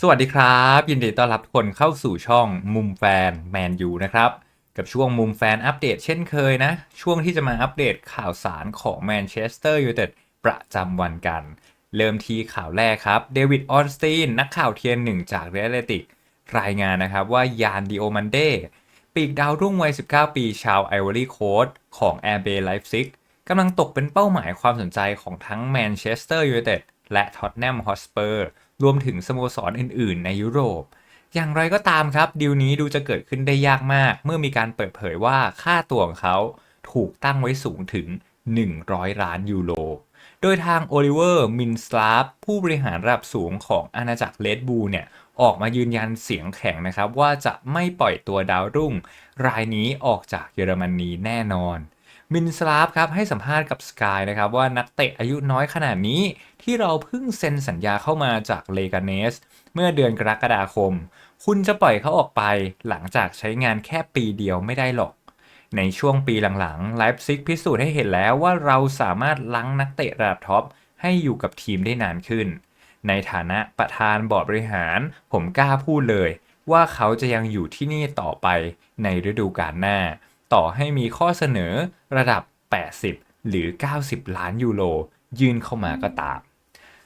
สวัสดีครับ ยินดีต้อนรับทุกคนเข้าสู่ช่องมุมแฟนแมนยูนะครับ กับช่วงมุมแฟนอัปเดตเช่นเคยนะ ช่วงที่จะมาอัปเดตข่าวสารของแมนเชสเตอร์ยูไนเต็ดประจำวันกัน เริ่มที่ข่าวแรกครับเดวิดออนสตีนนักข่าวเทียนหนึ่งจากเรอัลติก รายงานนะครับว่ายานดิโอมันเดปีกดาวรุ่งวัย 19 ปีชาวไอวอรี่โคสต์ของแอร์เบย์ไลฟ์ซิกกำลังตกเป็นเป้าหมายความสนใจของทั้งแมนเชสเตอร์ยูไนเต็ดและท็อตแนมฮอสเปอร์ รวมถึงสโมสรอื่น ๆ ในยุโรป อย่างไรก็ตามครับดีลนี้ดูจะเกิดขึ้นได้ยากมาก เมื่อมีการเปิดเผยว่าค่าตัวของเขาถูกตั้งไว้สูงถึง 100 ล้านยูโร โดยทางโอลิเวอร์มินสลาฟผู้บริหารระดับสูงของอาณาจักรเลดบูเนี่ยออกมายืนยันเสียงแข็งนะครับ ว่าจะไม่ปล่อยตัวดาวรุ่ง รายนี้ออกจากเยอรมนีแน่นอน มินสลาฟครับให้สัมภาษณ์กับสกายนะครับว่านักเตะอายุน้อยขนาดนี้ที่เราเพิ่งเซ็นสัญญาเข้ามาจากเลกาเนส เมื่อเดือนกรกฎาคม คุณจะปล่อยเขาออกไปหลังจากใช้งานแค่ปีเดียวไม่ได้หรอก ในช่วงปีหลังๆไลฟ์ซิกพิสูจน์ให้เห็นแล้วว่าเราสามารถลังนักเตะระดับท็อปให้อยู่กับทีมได้นานขึ้น ในฐานะประธานบอร์ดบริหาร ผมกล้าพูดเลย ว่าเขาจะยังอยู่ที่นี่ต่อไปในฤดูกาลหน้า ต่อให้มีข้อเสนอระดับ 80 หรือ 90 ล้านยูโรยื่นเข้ามาก็ตาม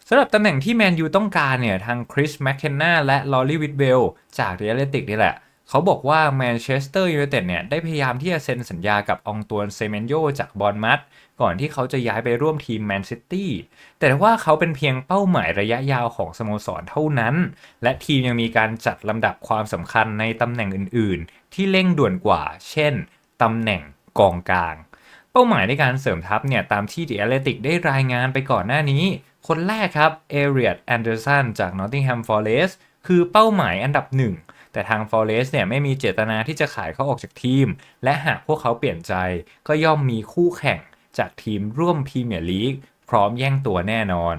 สำหรับตำแหน่งที่แมนยูต้องการเนี่ยทางคริสแมคเคนนาและลอรีวิดเบลจากเรอัลติกนี่แหละ เขาบอกว่าแมนเชสเตอร์ยูไนเต็ดเนี่ยได้พยายามที่จะเซ็นสัญญากับองตวนเซเมนโยจากบอลมัดก่อนที่เขาจะย้ายไปร่วมทีมแมนซิตี้แต่ว่าเขาเป็นเพียงเป้าหมายระยะยาวของสโมสรเท่านั้น และทีมยังมีการจัดลำดับความสำคัญในตำแหน่งอื่น ๆ ที่เร่งด่วนกว่า เช่น ตำแหน่งกองกลาง เป้าหมายในการเสริมทัพเนี่ยตามที่ The Athletic ได้รายงานไปก่อนหน้านี้ คนแรกครับเอเรียตแอนเดอร์สันจาก Nottingham Forest คือเป้าหมายอันดับหนึ่งแต่ทาง Forest เนี่ยไม่มีเจตนาที่จะขายเขาออกจากทีม และหากพวกเขาเปลี่ยนใจก็ย่อมมีคู่แข่งจากทีมร่วมพรีเมียร์ลีกพร้อมแย่งตัวแน่นอน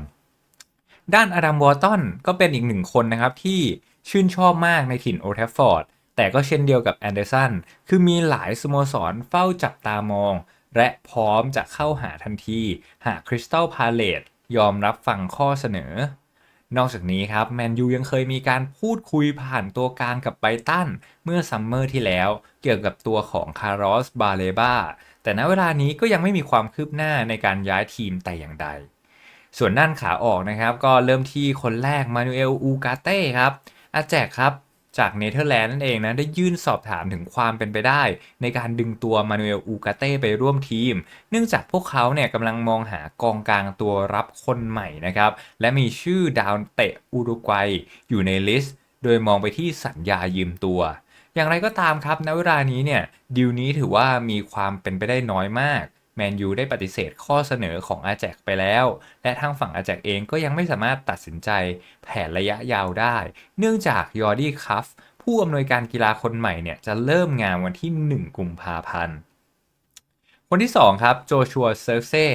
ด้านอดัมวอร์ตันก็เป็นอีกหนึ่งคนนะครับที่ชื่นชอบมากในถิ่นโอลด์แทฟฟอร์ด แต่ก็เช่นเดียวกับแอนเดอร์สันคือมีหลายสโมสรเฝ้าจับตามอง และพร้อมจะเข้าหาทันที หากคริสตัลพาเลตยอมรับฟังข้อเสนอ นอกจากนี้ครับแมนยูยังเคยมีการพูดคุยผ่านตัวกลางกับไบตันเมื่อซัมเมอร์ที่แล้วเกี่ยวกับตัวของคาร์ลอสบาเลบาแต่ณเวลานี้ก็ยังไม่มีความคืบหน้าในการย้ายทีมแต่อย่างใด ส่วนด้านขาออกนะครับก็เริ่มที่คนแรกมานูเอลอูกาเต้ครับอาแจกครับ จากเนเธอร์แลนด์นั่นเองนะ ได้ยื่นสอบถามถึงความเป็นไปได้ ในการดึงตัวมานูเอลอูกาเต้ไปร่วมทีม เนื่องจากพวกเขาเนี่ยกำลังมองหากองกลางตัวรับคนใหม่นะครับ และมีชื่อดาวเตะอุรุกวัยอยู่ในลิสต์ โดยมองไปที่สัญญายืมตัว อย่างไรก็ตามครับณเวลานี้เนี่ยดีลนี้ถือว่ามีความเป็นไปได้น้อยมาก แมนยูได้ปฏิเสธข้อเสนอของอาแจกไปแล้ว และทางฝั่งอาแจกเองก็ยังไม่สามารถตัดสินใจแผนระยะยาวได้ เนื่องจากยอร์ดี้คัฟผู้อำนวยการกีฬาคนใหม่เนี่ยจะเริ่มงานวันที่ 1 กุมภาพันธ์ คนที่ 2 ครับ โจชัวเซอร์เซ่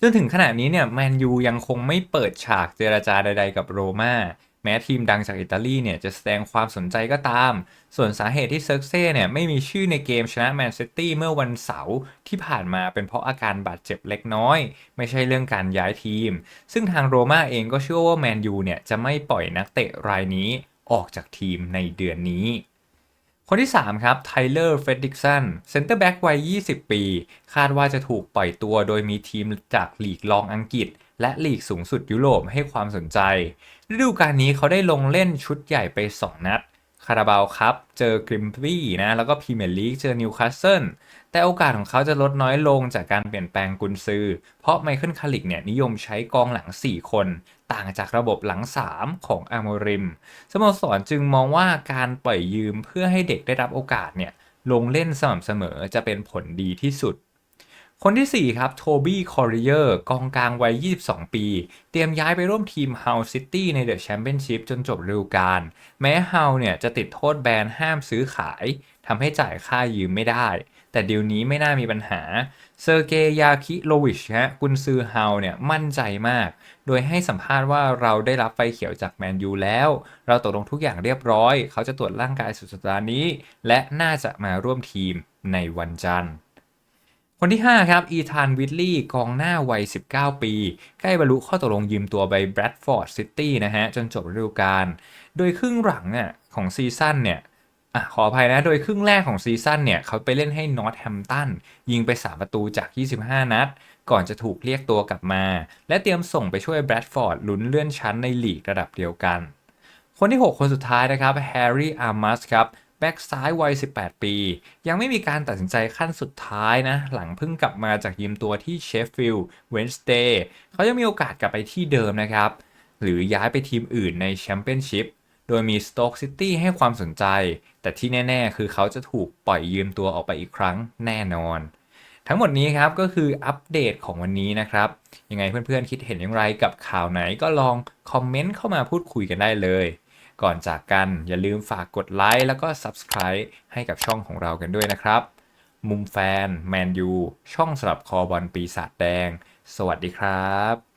จนถึงขณะนี้เนี่ยแมนยูยังคงไม่เปิดฉากเจรจาใด ๆ กับโรม่า แม้ทีมดังจากอิตาลีเนี่ยจะแสดงความสนใจก็ตาม ส่วนสาเหตุที่เซิร์กเซ่เนี่ยไม่มีชื่อในเกมชนะแมนซิตี้เมื่อวันเสาร์ที่ผ่านมาเป็นเพราะอาการบาดเจ็บเล็กน้อย ไม่ใช่เรื่องการย้ายทีม ซึ่งทางโรม่าเองก็เชื่อว่าแมนยูเนี่ยจะไม่ปล่อยนักเตะรายนี้ออกจากทีมในเดือนนี้ คนที่ 3 ครับไทเลอร์เฟดดิกสันเซนเตอร์แบ็กวัย 20 ปี คาดว่าจะถูกปล่อยตัวโดยมีทีมจากลีกรองอังกฤษ และลีกสูงสุดยุโรปให้ความสนใจฤดูกาลนี้เขาได้ลงเล่นชุดใหญ่ไป 2 นัด คาราบาวครับเจอกริมปี้นะแล้วก็พรีเมียร์ลีกเจอนิวคาสเซิลแต่โอกาสของเขาจะลดน้อยลงจากการเปลี่ยนแปลงกุนซือ เพราะไมเคิลคาลิกเนี่ยนิยมใช้กองหลัง 4 คน ต่างจากระบบหลัง 3 ของอามริมสโมสรจึงมองว่าการปล่อยยืมเพื่อให้เด็กได้รับโอกาสเนี่ยลงเล่นสม่ำเสมอจะเป็นผลดีที่สุด คนที่ 4 ครับ โทบี้ คอริเออร์ กองกลางวัย 22 ปี เตรียมย้ายไปร่วมทีม Hull City ในเดอะแชมเปี้ยนชิพจนจบฤดูกาล แม้ Hull เนี่ยจะติดโทษแบนห้ามซื้อขาย ทำให้จ่ายค่ายืมไม่ได้ แต่เดีลนี้ไม่น่ามีปัญหา เซอร์เกย์ยาคิโลวิชฮะกุนซือเฮาเนี่ยมั่นใจมาก โดยให้สัมภาษณ์ว่าเราได้รับไฟเขียวจากแมนยูแล้ว เราตกลงทุกอย่างเรียบร้อย เขาจะตรวจร่างกายสุดสัปดาห์นี้ และน่าจะมาร่วมทีมในวันจันทร์ คนที่ 5 ครับ อีธานวิลลี่กองหน้าวัย 19 ปี ใกล้บรรลุข้อตกลงยืมตัวไปแบรดฟอร์ดซิตี้นะฮะ จนจบฤดูกาลโดยครึ่งหลังเนี่ยของซีซั่นเนี่ยอขออภัยนะ โดยครึ่งแรกของซีซั่นเนี่ย เขาไปเล่นให้นอตแฮมตันยิงไป 3 ประตูจาก 25 นัด ก่อนจะถูกเรียกตัวกลับมา และเตรียมส่งไปช่วยแบรดฟอร์ดลุ้นเลื่อนชั้นในลีกระดับเดียวกัน คนที่ 6 คนสุดท้ายนะครับแฮร์รี่อาร์มัสครับ แบ็กซ้ายวัย 18 ปี ยังไม่มีการตัดสินใจขั้นสุดท้ายนะ หลังเพิ่งกลับมาจากยืมตัวที่เชฟฟิลด์เวนสเดย์เขายังมีโอกาสกลับไปที่เดิมนะครับ หรือย้ายไปทีมอื่นในแชมเปี้ยนชิพโดยมีสโต๊กซิตี้ให้ความสนใจ แต่ที่แน่ ๆ คือเขาจะถูกปล่อยยืมตัวออกไปอีกครั้งแน่นอน ทั้งหมดนี้ครับก็คืออัปเดตของวันนี้นะครับ ยังไงเพื่อนๆคิดเห็นอย่างไรกับข่าวไหนก็ลองคอมเมนต์เข้ามาพูดคุยกันได้เลย ก่อนจากกันอย่าลืมฝากกดไลค์แล้วก็ Subscribe ให้กับช่องของเรากันด้วยนะครับ มุมแฟน แมนยู ช่องสำหรับคอบอลปีศาจแดง สวัสดีครับ